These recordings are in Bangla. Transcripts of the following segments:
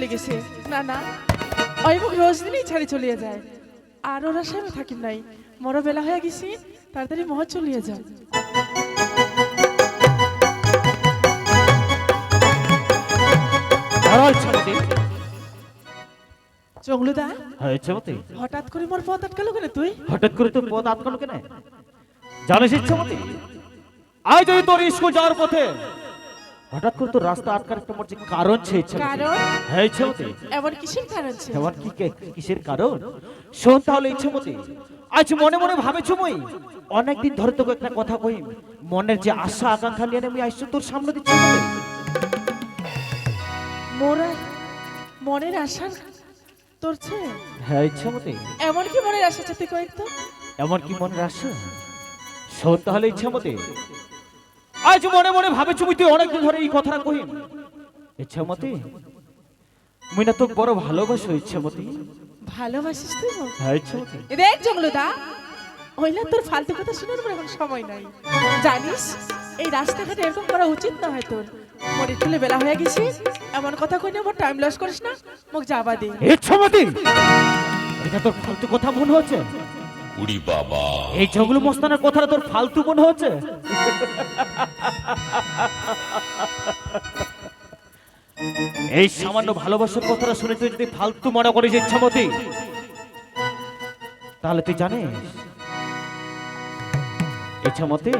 চলে গেছে না না। ওই মুখ রোজ দিনই ছাড়ি চলিয়ে যায় আর ওরা সে আমি থাকিম নাই। মরো বেলা হয়ে গেছি তাড়াতাড়ি মহ চলিয়ে যাও। ইচ্ছামতি হঠাৎ করে মোর পথ আটকালো কেন তুই? হঠাৎ করে তোর পথ আটকালো কেন? জানিস ইচ্ছামতি আজ যদি তোর স্কুল যাওয়ার পথে হঠাৎ করে তো রাস্তা আটকার একটা মোর যে কারণ ছে ইচ্ছামতি কারণ? হ্যাঁ ইচ্ছামতি এমন কিসের কারণ ছিল এমন কি কে- কিসের কারণ? শোন তাহলে ইচ্ছামতি আজ মনে মনে ভাবেছ মই? অনেকদিন ধরে তোকে একটা কথা কই। মনের যে আশা আকাঙ্ক্ষা নিয়ে আমি আইসো তোর সামনে দিচ্ছি মোরা মনের আশা তোর ছে? হ্যাঁ ইচ্ছামতি এমন কি মনের আশা চাতে কয়েকতো এমন কি মনের আশা? শোন তাহলে ইচ্ছামতি আজ মনে মনে ভাবেছ মুই তুই অনেকদিন ধরে এই কথাটা কহিম ইচ্ছামতি মুই না তোকে বড় ভালোবাসো ইচ্ছামতি। ভালোবাসিস তুই মোর? হ্যাঁ ইচ্ছামতি। দেখ জঙ্গলুদা হইলে তোর ফালতু কথা শোনার এখন সময় নাই। জানিস এই রাস্তাঘাটে এরকম করা উচিত না হয় তোর। মনে তুলে বেলা হয়ে গেছি এমন কথা কই না মোর টাইম লস করিস না মুখ যাবা দে। ইচ্ছামতি! এটা তোর ফালতু কথা মনে হচ্ছে? উড়ি বাবা। এই জঙ্গল মস্তানের কথাটা তোর ফালতু মনে হচ্ছে? এই সামান্য ভালোবাসার কথাটা শুনে তুই যদি ফালতু মনে করিস ইচ্ছামতি তাহলে তুই জানিস? ইচ্ছামতি?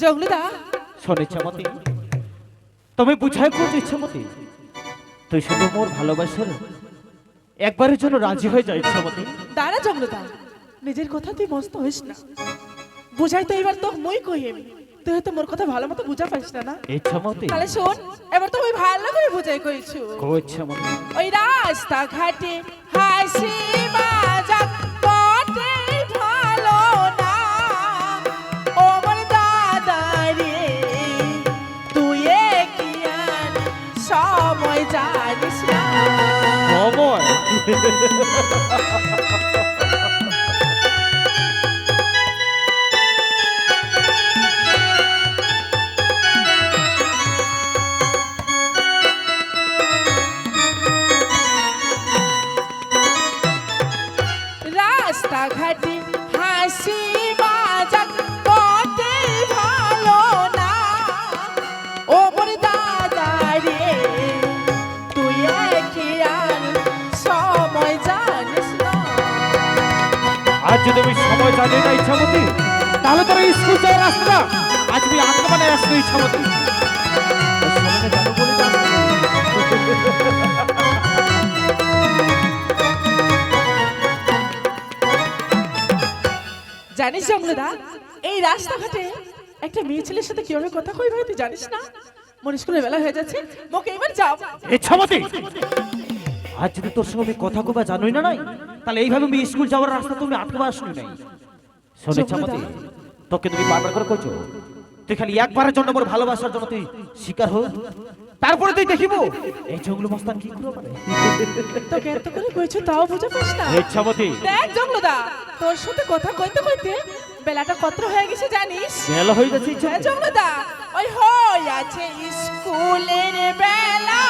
জঙ্গলুদা শোন ইচ্ছামতি তুমি বুঝাই করছ ইচ্ছামতি তুই শুধু মোর ভালোবাসার একবারের জন্য রাজি হয়ে যা ইচ্ছামতি। দাঁড়া জঙ্গলুদা নিজের কথা তুই মস্ত হইস না। বুঝাই তো এবার তো মই কহিম। তুই হয়তো মোর কথা ভালো মতো বুঝা পারিস না না? তাহলে শোন এবার তো আমি ভালো করে বুঝাই কইছু। কো ইচ্ছামতি ওই রাস্তা ঘাটে হাসি বাজার কটে ভালো না। ও মোর দাদা রে তুই কি আর সময় জানিস না। সময়? আজ যদি আমি সময় জানি না ইচ্ছামতি তাহলে তোর স্কুল যাওয়ার রাস্তা। আজ আমি আটকে মানে আসলো ইচ্ছামতি। জানিস জঙ্গলদা এই রাস্তাঘাটে একটা মেয়ে ছেলের সাথে কীভাবে কথা কই ভাই তুই জানিস না? মোর স্কুলের বেলা হয়ে যাচ্ছে মোকে এবার যাও। ইচ্ছামতি! আজ যদি তোর সঙ্গে কথা কবা জানোই না নাই তাহলে এইভাবে আমি স্কুল যাওয়ার রাস্তা তুমি আটকে আসনি নাই। শোন তোকে তুমি বারবার করে কইছো তুই খালি একবারের জন্য মোর ভালোবাসার জন্য তুই স্বীকার হো। তারপরে তুই দেখিব এই জঙ্গল মস্তান কি করে পারে তোকে এত করে কইছো তাও বুঝে পাস না। ইচ্ছামতি দেখ জঙ্গলদা তোর সাথে কথা কইতে কইতে বেলাটা কত হয়ে গেছে জানিস? বেলা হয়ে গেছে হ্যাঁ জঙ্গলদা ওই হই আছে স্কুলের বেলা।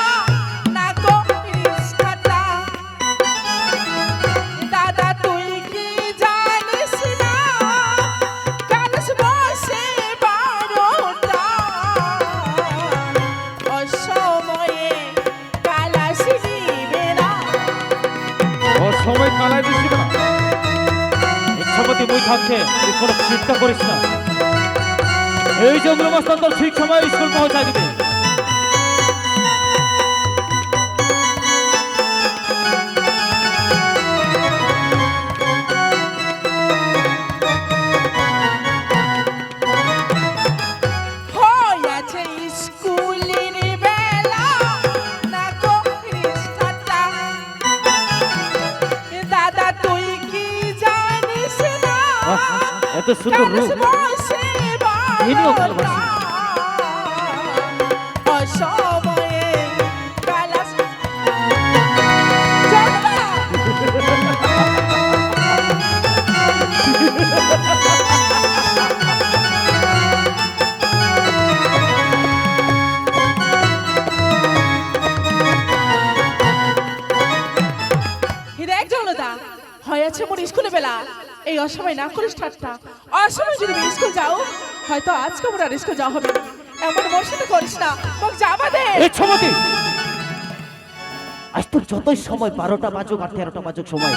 ইচ্ছামতি বই থাকছে কোনো চিন্তা করিস না। এই জঙ্গল মস্তান ঠিক সময় স্কুল পৌঁছায় দিবে। এত সুন্দর রূপ ভালোবাসেন। অসময় না করিস ঠাট্টা অসময় যদি স্কুল যাও হয়তো আজকে আমার আর স্কুল যাওয়া হবে এমন মোর সাথে করিস না মোক যাবা দে এই ছমতি! আজ তোর যতই সময় বারোটা বাজুক আর তেরোটা বাজুক সময়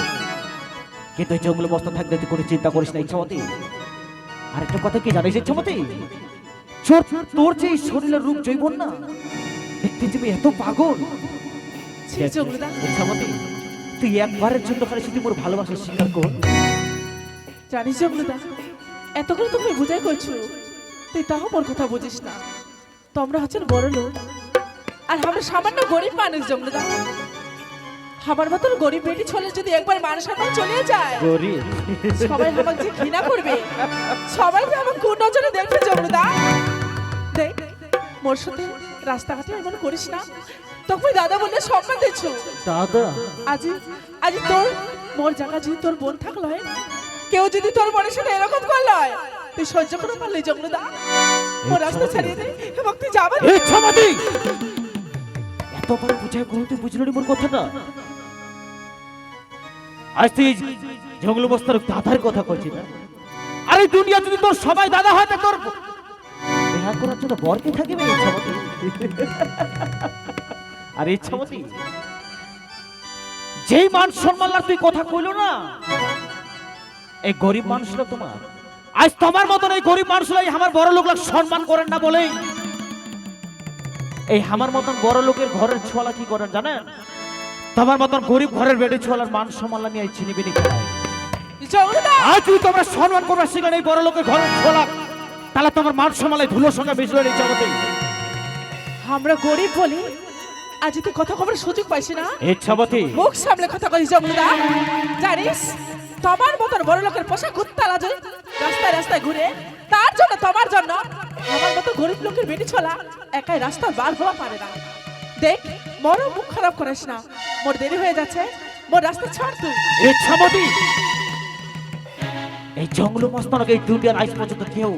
কিন্তু এই জঙ্গলে বস্তা থাকলে তুই কোনো চিন্তা করিস না ইচ্ছামতি আর একটা কথা কি জানিস ইচ্ছামতি তোর যে শরীরের রূপ জৈবন না দেখতে যাবি এত পাগল। ইচ্ছামতি তুই একবারের জন্য খালি শুধু মোর ভালোবাসা স্বীকার কর। জানিস জঙ্গলুদা এত করে তুমি বুঝাই করছ তুই তাও মোর কথা বুঝিস না। তোমরা হচ্ছেন বড় লোক আর আমরা সামান্য গরিব মানুষ জঙ্গলুদা আমার মতন গরিব বেটি ছোলে যদি একবার মানুষ সম্মান চলে যায় গরিব? সবাই আমাকে যে ঘৃণা করবে সবাই যে আমাকে কোন নজরে দেখবে জমরুদা দেখ মোর সাথে রাস্তাঘাটে এমন করিস না। তখন দাদা বললে সম্মান দিচ্ছ দাদা? আজি আজি তোর মোর জায়গা যদি তোর বোন থাকল হয়, কেউ যদি তোর বোনের সাথে এরকম করল তুই সহ্য করে পারলি জমরুদা মোর রাস্তা ছাড়িয়ে দে এবং তুই যাবে। না। ইচ্ছামতি এতবার বুঝাই করো তুই বুঝলি না মোর কথাটা আজ তুই জঙ্গল বস্তার দাদার কথা কইছিস না? আরে দুনিয়া যদি তোর সবাই দাদা হয় তা তোর দেখা করার জন্য বরকে থাকিবে ইচ্ছামতি আর ইচ্ছামতি যেই মান সম্মান আর তুই কথা কইলো না এই গরিব মানুষরা তোমার। আজ তোমার মতন এই গরিব মানুষরাই আমার বড় লোক সম্মান করেন না বলেই। এই আমার মতন বড় লোকের ঘরের ছোয়ালা কি করেন জানেন? তোমার মতন গরিব ঘরের বেডে ছোয়ালার মান সম্মান নিয়ে চিনি বিনি আজ যদি তোমরা সম্মান করবে সেখানে এই বড় লোকের ঘরের ছোয়ালা তাহলে তোমার মান সম্মানে ধুলোর সঙ্গে মিশলো এই জগতে। আমরা গরিব বলি আজ তুই কথা কবার সুযোগ পাইছি না ইচ্ছাবতী মুখ সামলে কথা কইস জমুদা জানিস তোমার মতন বড় লোকের পোশাক কুত্তালা যে রাস্তায় রাস্তায় ঘুরে। তার জন্য, তোমার জন্য। আমার মতো গরিব লোকের বেটি ছোলা একাই রাস্তা বার হওয়া পারে না। দেখ বড় মুখ খারাপ করিস না। মোর দেরি হয়ে যাচ্ছে। মোর রাস্তা ছাড় তুই। ইচ্ছাবতী এই জঙ্গল মস্তানকে এই দুনিয়ার আইস পর্যন্ত কেউ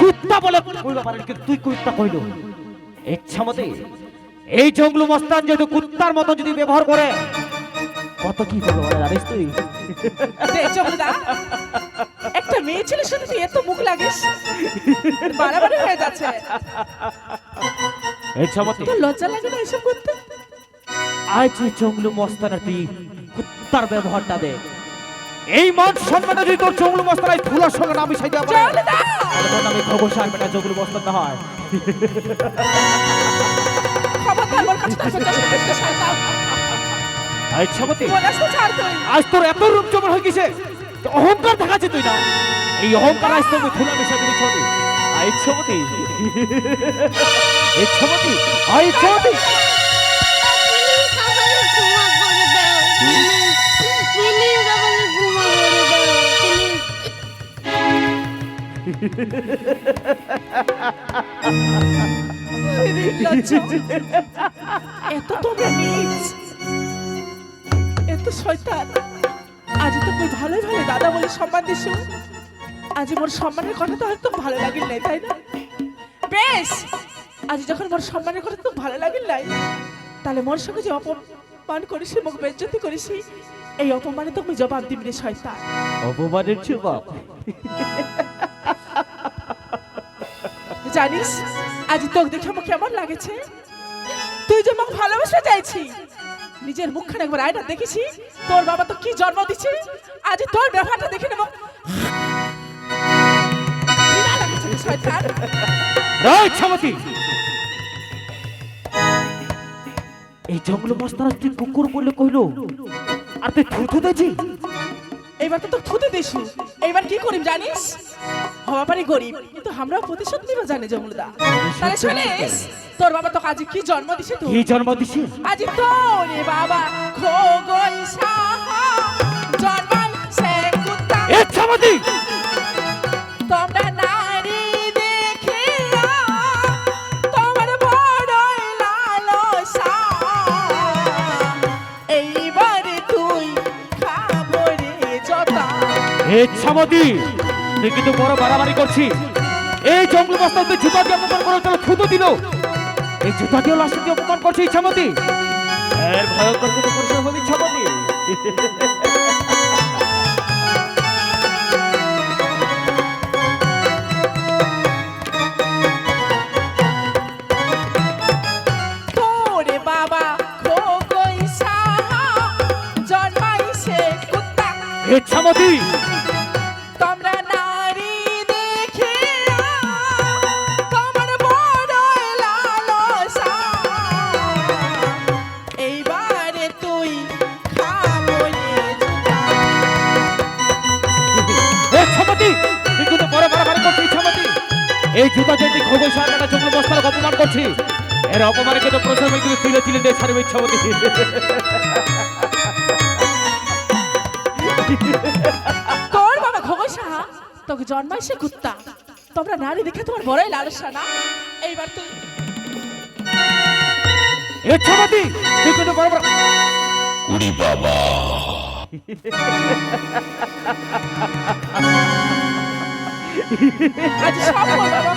কুত্তা বলে কইবা পারেন কিন্তু তুই কুত্তা কইল। ইচ্ছামতী এই জঙ্গল মস্তান যেহেতু কুত্তার মতো যদি ব্যবহার করে, কত কি বলে জানিস তুই? একটা মেয়ে ছেলের সাথে তুই এত মুখ লাগিস বাড়াবাড়ি হয়ে যাচ্ছে। ইচ্ছামতী তোর লজ্জা লাগে না এসব করতে? আজ এই জঙ্গল মস্তানের তুই কুত্তার ব্যবহারটা দে। এই মান সম্মানে যদি তোর জঙ্গল মস্তানায় ধুলার সঙ্গে নামি সাইতে পারে তখন আমি খবর বেটা জঙ্গল মস্তান না হয়। আজ তোর এত রূপ জমা হয়ে গেছে অহংকার দেখাচ্ছে তুই না এই অহংকার আজ তোকে ধুলা মিশা দিবি ছবি আই ইচ্ছামতী ইচ্ছামতী আই ইচ্ছামতী প্লিজ আমাকে ক্ষমা করে দাও প্লিজ প্লিজ আমাকে ক্ষমা করে দাও প্লিজ লজ্জা। এত তোমরা এত শয়তান। আজ তো কই ভালোই ভালো। দাদা বলে সম্মান দিছ আজ মোর সম্মানের কথা তো হয়তো ভালো লাগিল নাই তাই না? বেশ! আজ যখন মোর সম্মানের কথা তো ভালো লাগিল নাই তাহলে মোর সঙ্গে যে অপমান করিস মুখ বেজ্জতি করিস এই অপমানে তো আমি জবাব দিবি রে শয়তান। অপমানের জবাব? জানিস আজ তোকে দেখে আমার কেমন লাগেছে? তুই যে মুখ ভালোবাসা চাইছি নিজের মুখখানে একবার আয়না দেখেছি। তোর বাবা তো কি জন্ম দিছে? আজ তোর ব্যবহারটা দেখে নেব। এই জঙ্গল মস্তানা তুই কুকুর বলে কইলো। আর তুই থুথু দেছি এইবার তো তোর থুতে দিস এইবার কি করিম জানিস? হওয়া পারি গরিব কিন্তু আমরাও প্রতিশোধ নিব জানি জমুলদা তাহলে শুনিস তোর বাবা তো আজ কি জন্ম দিছে তুই? কি জন্ম দিছি? আজি তোরে বাবা খোগই সাহা জন্ম সে কুত্তা। এ তোমরা হে ইচ্ছামতি তুই কিন্তু বড় বাড়াবাড়ি করছিস এই জঙ্গল বস্তায় তুই জুতা দিয়ে অপমান করো চলো থুতু দিল। এই জুতা দিয়ে লাস্টে দিয়ে অপমান করছে ইচ্ছামতি এর ভয় করতে তো পরিশ্রম হবে ইচ্ছামতি ইচ্ছামতি এই জুতা যদি খোগো সারটা চোখে বস্তার অপমান করছি। এর অপমানে কিন্তু প্রথমে কিন্তু তিলে তিলে দিয়ে ছাড়বে ইচ্ছামতি তোর বাবা খোগসা তোকে জন্মাইছে কুত্তা। তোমরা নারী দেখে তোমার বড়ই লালসা না? এইবার তুই ইচ্ছামতি তুই কিন্তু বড় বড় উড়ি বাবা। আজ সব মোর বাবা।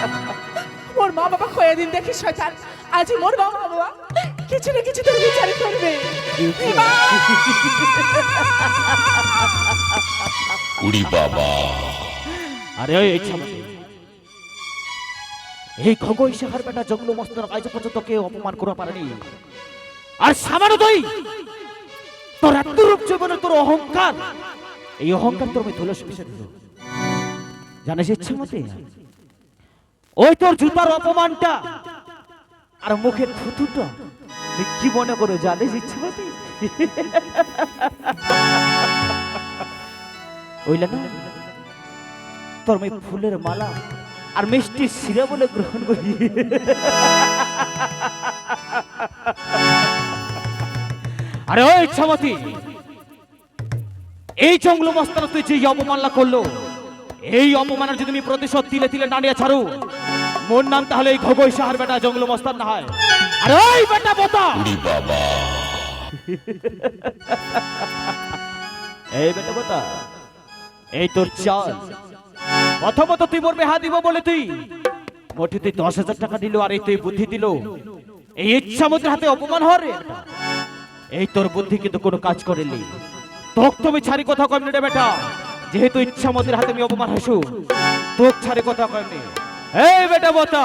মোর মা বাবা খয়ে দিন দেখি শয়তান। আজ মোর বাবা বাবা কিছু না কিছু তোর বিচার করবে। উড়ি বাবা। আরে ওই ইচ্ছামতি এই খগই শেখার বেটা জঙ্গল মস্তর আজ পর্যন্ত কেউ অপমান করা পারেনি। আর সামান্য তুই তোর এত রূপ জীবনে তোর অহংকার। এই অহংকার তোর আমি দিল জানিস ইচ্ছে মতে? ওই তোর জুতার অপমানটা আর মুখের থুতুটা কি মনে করে জানিস ইচ্ছে মতে? ওইলা না? তোর আমি ফুলের মালা আর মিষ্টি শিরা বলে গ্রহণ করি। আরে ওই ইচ্ছামতি এই জঙ্গল মস্তানা তুই যে অপমানলা করল এই অপমানের যদি আমি প্রতিশোধ তিলে তিলে নাড়িয়ে ছাড়ু মোর নাম তাহলে এই খগই সাহার বেটা জঙ্গল মস্তান না হয়। আরে ওই বেটা বোতা! বাবা। এই বেটা বোতা এই তোর চাল। প্রথমত তুই মরবে হা দিব বলে তুই মোটে তুই দশ হাজার টাকা দিল আর এই তুই বুদ্ধি দিল। এই ইচ্ছা মধ্যে হাতে অপমান হওয়ার রে এই তোর বুদ্ধি কিন্তু কোনো কাজ করেনি। তোক তুমি ছাড়ি কথা কমনি রে বেটা। যেহেতু ইচ্ছা মতের হাতে আমি অপমান হাসু তোর ছাড়ে কথা কয়নি এই বেটা বতা!